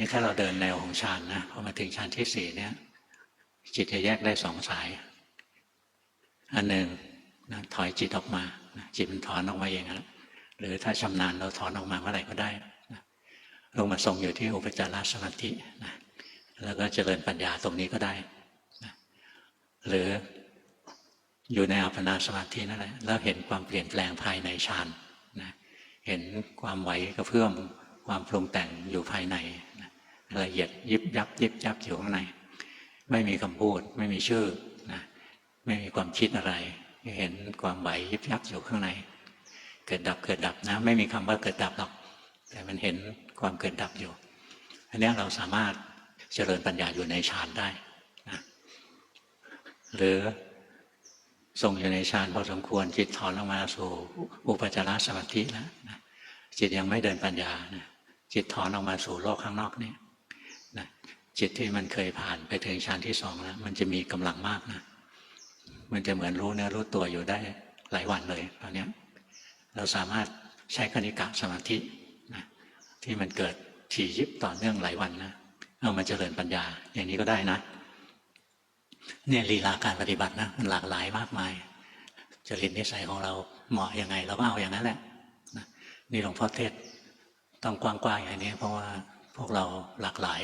นี่ถ้าเราเดินแนวของฌานนะพอมาถึงฌานที่สี่เนี่ยจิตจะแยกได้สองสาย อันหนึ่งนะถอยจิตออกมาจิตมันถอนออกมาเองนะหรือถ้าชำนาญเราถอนออกมาเมื่อไหร่ก็ได้นะลงมาทรงอยู่ที่อุปจารสมาธินะแล้วก็เจริญปัญญาตรงนี้ก็ได้นะหรืออยู่ในอัปปนาสมาธินั่นแหละแล้วเห็นความเปลี่ยนแปลงภายในฌานนะเห็นความไหวกระเพื่อมความปรุงแต่งอยู่ภายใน ละเอียดยิบยับยิบยับอยู่ข้างใน ไม่มีคำพูด ไม่มีชื่อนะไม่มีความคิดอะไร เห็นความไหวยิบยับอยู่ข้างใน เกิดดับเกิดดับนะ ไม่มีคำว่าเกิดดับหรอก แต่มันเห็นความเกิดดับอยู่ อันนี้เราสามารถเจริญปัญญาอยู่ในฌานได้นะหรือทรงอยู่ในฌานพอสมควรจิตถอนออกมาสู่อุปจารสมาธิแล้วนะจิตยังไม่เดินปัญญานะจิตถอนออกมาสู่โลกข้างนอกนี่นะ จิตที่มันเคยผ่านไปถึงฌานที่สองแล้วมันจะมีกำลังมากนะมันจะเหมือนรู้เนื้อรู้ตัวอยู่ได้หลายวันเลยตอนนี้เราสามารถใช้คณิกะสมาธินะที่มันเกิดถี่ยิบต่อเนื่องหลายวันนะเอามาเจริญปัญญา อย่างนี้ก็ได้นะเนี่ยลีลาการปฏิบัตินะมันหลากหลายมากมายจริตนิสัยของเราเหมาะยังไง เราก็เอาอย่างนั้นแหละนะนี่หลวงพ่อเทศต้องกว้างๆอย่างนี้ เพราะว่าพวกเราหลากหลาย